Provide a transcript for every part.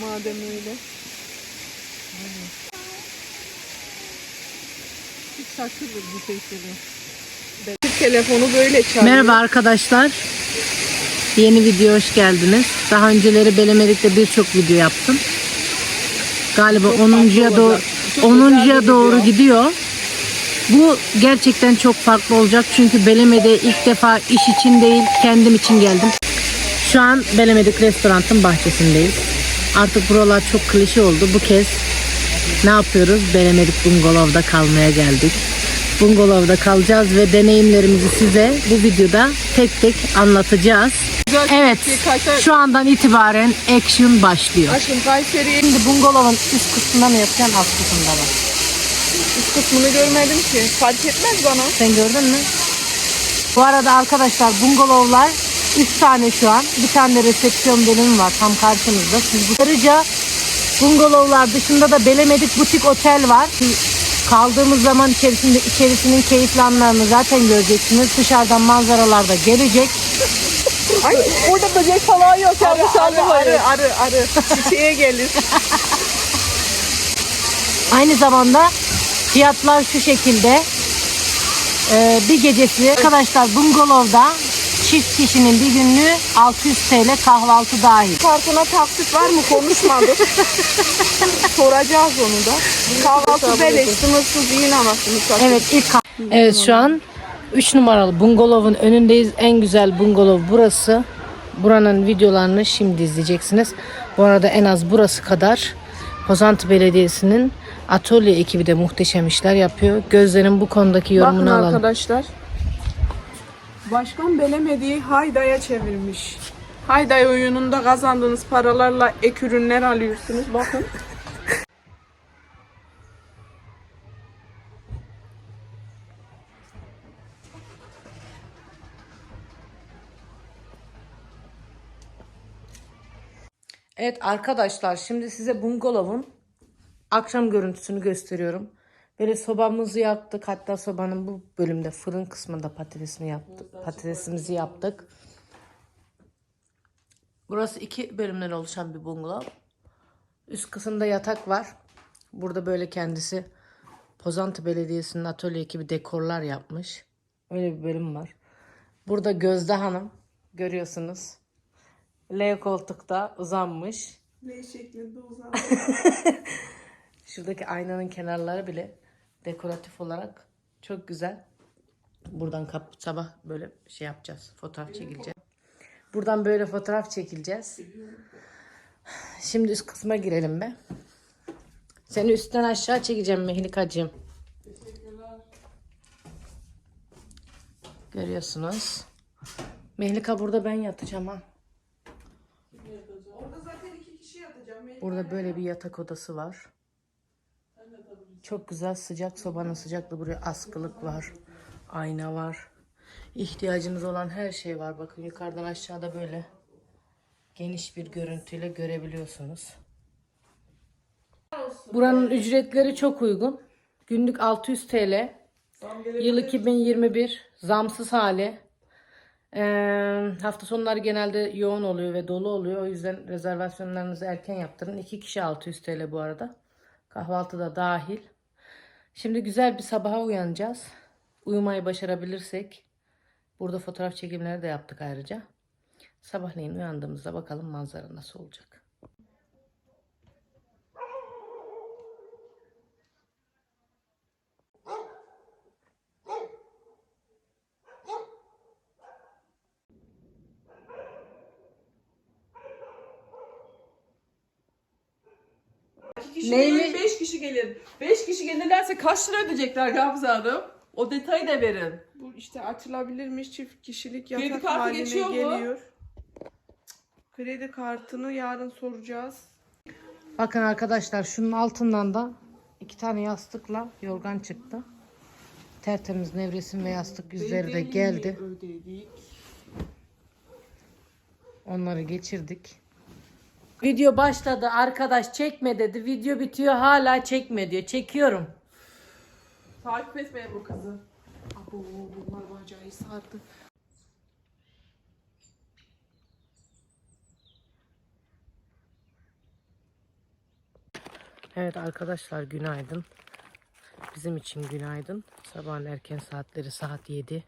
Madem öyle. Aynen. Bir takılır bu sesleri. Telefonu böyle çağırıyor. Merhaba arkadaşlar. Yeni video hoş geldiniz. Daha önceleri Belemedik'te birçok video yaptım. Galiba 10.ya doğru 10.ya doğru gidiyor. Bu gerçekten çok farklı olacak çünkü Beleme'de ilk defa iş için değil kendim için geldim. Şu an Belemedik restoranın bahçesindeyiz. Artık buralar çok klişe oldu. Bu kez ne yapıyoruz? Belemedik Bungalov'da kalmaya geldik. Bungalov'da kalacağız ve deneyimlerimizi size bu videoda tek tek anlatacağız. Güzel Evet, Kayseri- şu andan itibaren action başlıyor. Aşkım Kayseri'ye Şimdi bungalovun üst kısmında mı yapacaksın, alt kısmında mı? üst kısmını görmedim ki. Fark etmez bana. Sen gördün mü? Bu arada arkadaşlar bungalovlar 3 tane şu an. Bir tane resepsiyon bölümü var tam karşımızda. Siz ayrıca bungalovlar dışında da Belemedik Butik Otel var. Kaldığımız zaman içerisinde içerisinin keyifli anlarını zaten göreceksiniz. Dışarıdan manzaralar da gelecek. Ay orada böcek falan yok. Arı, arı. Arı arı arı. Çiçeğe gelir. Aynı zamanda fiyatlar şu şekilde. Ee, bir gecesi arkadaşlar bungalovda çift kişinin bir günlüğü 600 TL kahvaltı dahil. Kartona taksit var mı konuşmadık. Soracağız onu da. Kahvaltı beleş sınırsız yiyin anasını satayım. Evet ilk Evet şu an 3 numaralı bungalovun önündeyiz. En güzel bungalov burası. Buranın videolarını şimdi izleyeceksiniz. Bu arada en az burası kadar Pozantı Belediyesi'nin atölye ekibi de muhteşem işler yapıyor. Gözlerin bu konudaki Bakın yorumunu alalım. arkadaşlar. Başkan Belemedi'yi Hayda'ya çevirmiş. Hayday oyununda kazandığınız paralarla ek ürünler alıyorsunuz. Bakın. Evet arkadaşlar şimdi size bungalovun akşam görüntüsünü gösteriyorum. Böyle sobamızı yaktık. Hatta sobanın bu bölümde fırın kısmında patatesini yaptık. Patatesimizi yaptık. Burası iki bölümden oluşan bir bungalov. Üst kısımda yatak var. Burada böyle kendisi Pozantı Belediyesi'nin atölye ekibi dekorlar yapmış. Öyle bir bölüm var. Burada Gözde Hanım görüyorsunuz. L koltukta uzanmış. L şeklinde uzan. Şuradaki aynanın kenarları bile dekoratif olarak çok güzel. Buradan kap sabah böyle şey yapacağız. Fotoğraf çekileceğiz. Buradan böyle fotoğraf çekileceğiz. Şimdi üst kısma girelim be. Seni üstten aşağı çekeceğim Mehlikacığım. Görüyorsunuz. Mehlika burada ben yatacağım ha. Orada zaten iki kişi yatacağım. Burada böyle bir yatak odası var. Çok güzel sıcak sobanın sıcaklığı buraya askılık var. Ayna var. İhtiyacınız olan her şey var. Bakın yukarıdan aşağıda böyle geniş bir görüntüyle görebiliyorsunuz. Buranın ücretleri çok uygun. Günlük 600 TL. Yıl 2021 zamsız hali. Ee, hafta sonları genelde yoğun oluyor ve dolu oluyor. O yüzden rezervasyonlarınızı erken yaptırın. 2 kişi 600 TL bu arada. Kahvaltı da dahil. Şimdi güzel bir sabaha uyanacağız. Uyumayı başarabilirsek. Burada fotoğraf çekimleri de yaptık ayrıca. Sabahleyin uyandığımızda bakalım manzara nasıl olacak. İki kişi Neymiş? değil, beş kişi gelir. Beş kişi gelirlerse kaç lira ödeyecekler Gamze Hanım? O detayı da verin. Bu işte açılabilirmiş çift kişilik Kredi yatak kartı haline geçiyor mu? geliyor. Kredi kartını yarın soracağız. Bakın arkadaşlar şunun altından da iki tane yastıkla yorgan çıktı. Tertemiz nevresim ve yastık yüzleri de geldi. Ödedik. Onları geçirdik. Video başladı. Arkadaş çekme dedi. Video bitiyor hala çekme diyor. Çekiyorum. Takip etmeyin bu kızı. Abo bunlar bacağı sardı. Evet arkadaşlar günaydın. Bizim için günaydın. Sabahın erken saatleri saat 7.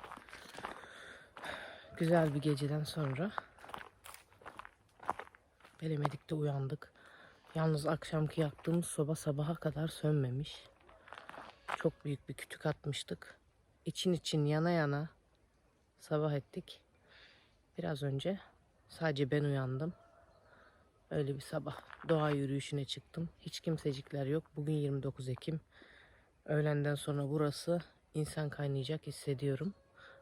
güzel bir geceden sonra Belemedik'te uyandık. Yalnız akşamki yaktığımız soba sabaha kadar sönmemiş. Çok büyük bir kütük atmıştık. İçin için yana yana sabah ettik. Biraz önce sadece ben uyandım. Öyle bir sabah. Doğa yürüyüşüne çıktım. Hiç kimsecikler yok. Bugün 29 Ekim. Öğlenden sonra burası insan kaynayacak hissediyorum.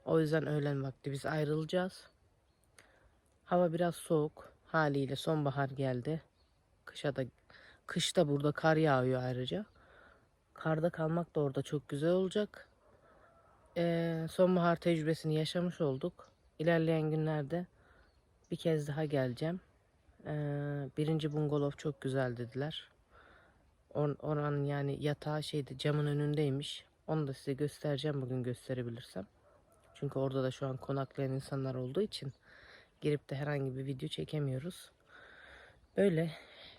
O yüzden öğlen vakti biz ayrılacağız. Hava biraz soğuk. Haliyle sonbahar geldi. Kışa da kışta burada kar yağıyor ayrıca. Karda kalmak da orada çok güzel olacak. Ee, sonbahar tecrübesini yaşamış olduk. İlerleyen günlerde bir kez daha geleceğim. Ee, birinci bungalov çok güzel dediler. Or- oranın yani yatağı şeydi camın önündeymiş. Onu da size göstereceğim bugün gösterebilirsem. Çünkü orada da şu an konaklayan insanlar olduğu için girip de herhangi bir video çekemiyoruz. Böyle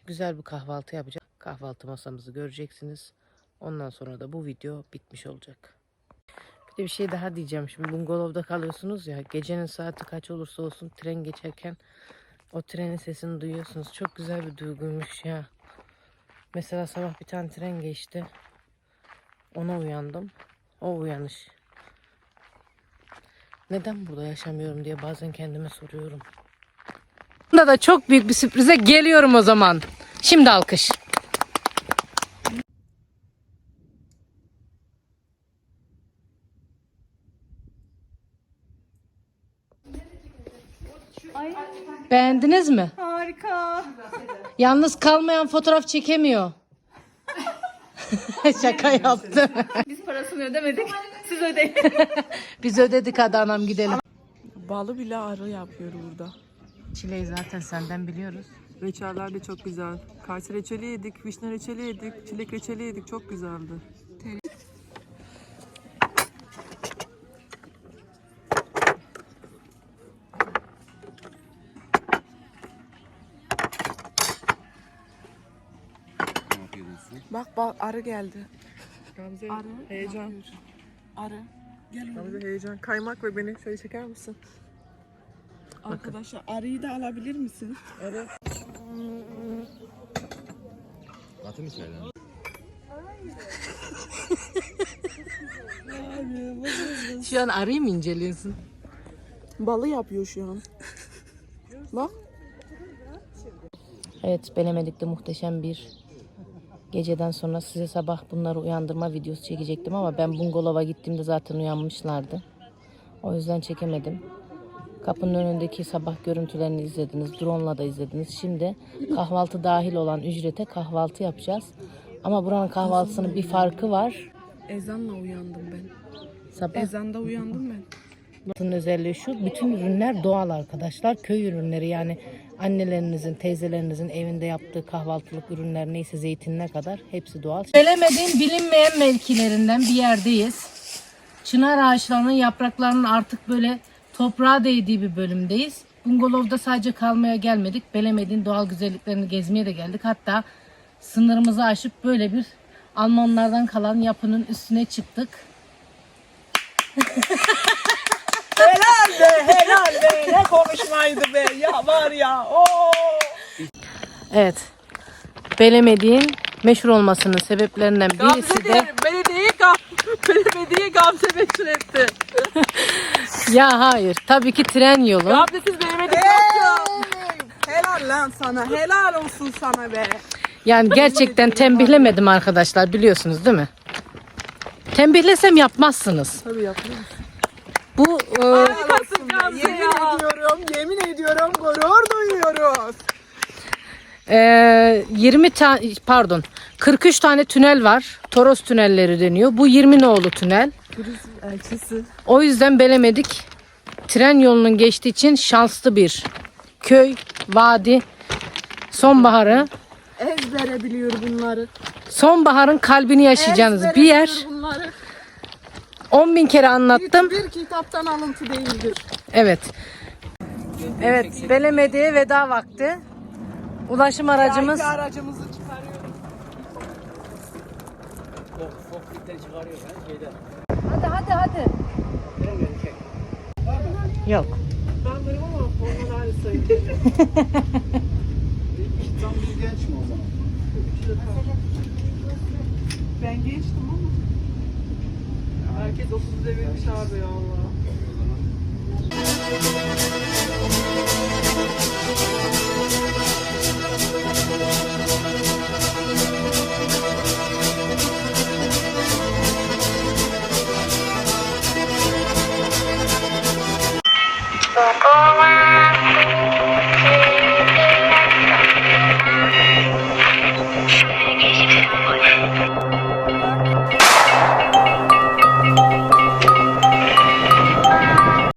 güzel bir kahvaltı yapacağız. Kahvaltı masamızı göreceksiniz. Ondan sonra da bu video bitmiş olacak. Bir de bir şey daha diyeceğim. Şimdi bungalovda kalıyorsunuz ya. Gecenin saati kaç olursa olsun tren geçerken o trenin sesini duyuyorsunuz. Çok güzel bir duyguymuş ya. Mesela sabah bir tane tren geçti. Ona uyandım. O uyanış. Neden burada yaşamıyorum diye bazen kendime soruyorum. Bunda da çok büyük bir sürprize geliyorum o zaman. Şimdi alkış. Beğendiniz mi? Harika. Yalnız kalmayan fotoğraf çekemiyor. Şaka yaptım. Biz parasını ödemedik. Siz ödeyin. Biz ödedik hadi anam gidelim. Balı bile arı yapıyor burada. Çileyi zaten senden biliyoruz. Reçeller de çok güzel. Kayısı reçeli yedik, vişne reçeli yedik, çilek reçeli yedik. Çok güzeldi. Bak bak arı geldi. Gamze arı, heyecan. Arı. Gel Gamze heyecan. Kaymak ve beni şöyle çeker misin? Arkadaşlar arıyı da alabilir misin? Evet. Katı mı söylen? Şu an arayı mı inceliyorsun? Balı yapıyor şu an. Bak. Evet Belemedik'te muhteşem bir geceden sonra size sabah bunları uyandırma videosu çekecektim ama ben bungalova gittiğimde zaten uyanmışlardı. O yüzden çekemedim. Kapının önündeki sabah görüntülerini izlediniz. Drone'la da izlediniz. Şimdi kahvaltı dahil olan ücrete kahvaltı yapacağız. Ama buranın kahvaltısının bir farkı var. Ezanla uyandım ben. Sabah Ezanda uyandım ben. Bunun özelliği şu, bütün ürünler doğal arkadaşlar. Köy ürünleri yani annelerinizin, teyzelerinizin evinde yaptığı kahvaltılık ürünler neyse zeytinine kadar hepsi doğal. Belemediğin bilinmeyen mevkilerinden bir yerdeyiz. Çınar ağaçlarının yapraklarının artık böyle toprağa değdiği bir bölümdeyiz. Bungalovda sadece kalmaya gelmedik. Belemediğin doğal güzelliklerini gezmeye de geldik. Hatta sınırımızı aşıp böyle bir Almanlardan kalan yapının üstüne çıktık. Helal be ne konuşmaydı be ya var ya o. Evet. Belemediğin meşhur olmasının sebeplerinden birisi de belediye, gam, belediye Gamze meşhur etti. ya hayır tabii ki tren yolu. Gamzesiz belediye yoktu. Helal lan sana helal olsun sana be. Yani gerçekten tembihlemedim arkadaşlar biliyorsunuz değil mi? Tembihlesem yapmazsınız. Tabii yapıyorum. Bu e. Yemin ediyorum yemin ediyorum gurur duyuyoruz. e, 20 tane pardon 43 tane tünel var. Toros tünelleri deniyor. Bu 20 nolu tünel. Elçisi. O yüzden Belemedik tren yolunun geçtiği için şanslı bir köy, vadi. Sonbaharı, Ezbere biliyor bunları. sonbaharın kalbini yaşayacağınız Ezbere bir yer. biliyor bunları. 10 bin kere anlattım. Bir kitaptan alıntı değildir. Evet. Evet, Belemedi'ye veda vakti. Ulaşım aracımız İki aracımızı çıkarıyoruz. Hadi hadi hadi. Yok. Tam bir genç mi o zaman? Ben geçtim ama. Herkes 30 devirmiş abi ya Allah.